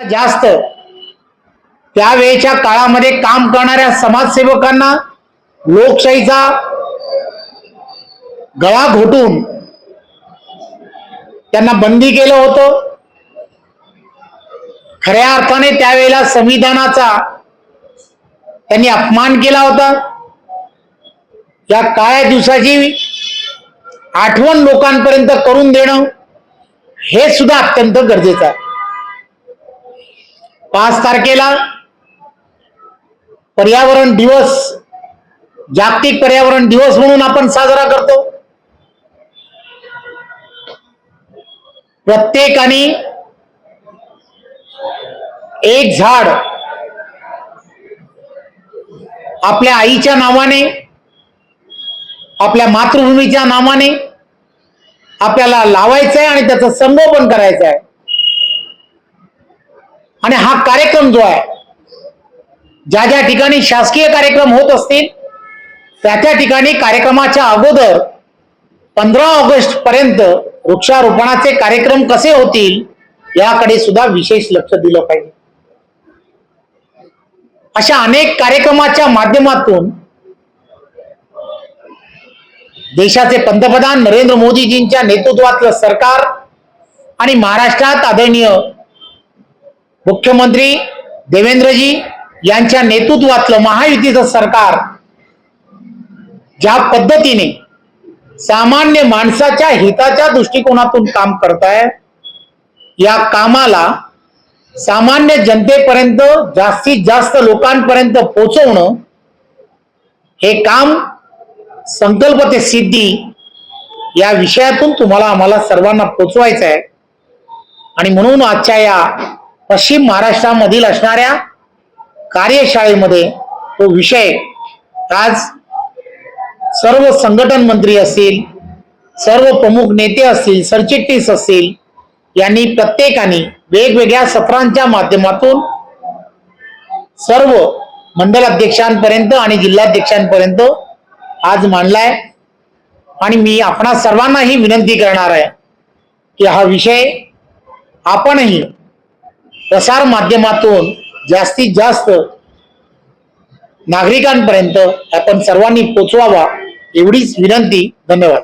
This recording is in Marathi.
जास्त. त्यावेळेच्या काळामध्ये काम करणाऱ्या समाजसेवकांना लोकशाहीचा गळा घोटून त्यांना बंदी केलं होतं. खऱ्या अर्थाने त्यावेळेला संविधानाचा त्यांनी अपमान केला होता. या काळ्या दिवसाची आठवण लोकांपर्यंत करून देणं हे सुद्धा अत्यंत गरजेचं आहे. पाच तारखेला पर्यावरण दिवस जागतिक पर्यावरण दिवस म्हणून आपण साजरा करतो. प्रत्येकाने एक झाड आपल्या आईच्या नावाने आपल्या मातृभूमीच्या नावाने आपल्याला लावायचं आहे आणि त्याचं संगोपन करायचं आहे आणि हा कार्यक्रम जो आहे ज्या ज्या ठिकाणी शासकीय कार्यक्रम होत असतील त्या त्या ठिकाणी कार्यक्रमाच्या अगोदर पंधरा ऑगस्ट पर्यंत वृक्षारोपणाचे कार्यक्रम कसे होतील याकडे सुद्धा विशेष लक्ष दिलं पाहिजे. अशा अनेक कार्यक्रमाच्या माध्यमातून देशाचे पंतप्रधान नरेंद्र मोदीजींच्या नेतृत्वातलं सरकार आणि महाराष्ट्रात आदरणीय मुख्यमंत्री देवेंद्रजी यांच्या नेतृत्वातलं महायुतीचं सरकार ज्या पद्धतीने सामान्य माणसाच्या हिताच्या दृष्टिकोनातून काम करत आहे या कामाला सामान्य जनतेपर्यंत जास्तीत जास्त लोकांपर्यंत पोहोचवणं हे काम संकल्प ते सिद्धी या विषयातून तुम्हाला आम्हाला सर्वांना पोचवायचं आहे आणि म्हणून आजच्या या पश्चिम महाराष्ट्रामधील असणाऱ्या कार्यशाळेमध्ये तो विषय आज सर्व संघटन मंत्री असतील सर्व प्रमुख नेते असतील सरचिटणीस असतील यांनी प्रत्येकाने वेगवेगळ्या सत्रांच्या माध्यमातून सर्व मंडल अध्यक्षांपर्यंत आणि जिल्हाध्यक्षांपर्यंत आज मांडलाय. आणि मी आपणा सर्वांनाही विनंती करणार आहे की हा विषय आपणही प्रसार माध्यमातून जास्तीत जास्त नागरिकांपर्यंत आपण सर्वांनी पोचवावा एवढीच विनंती. धन्यवाद.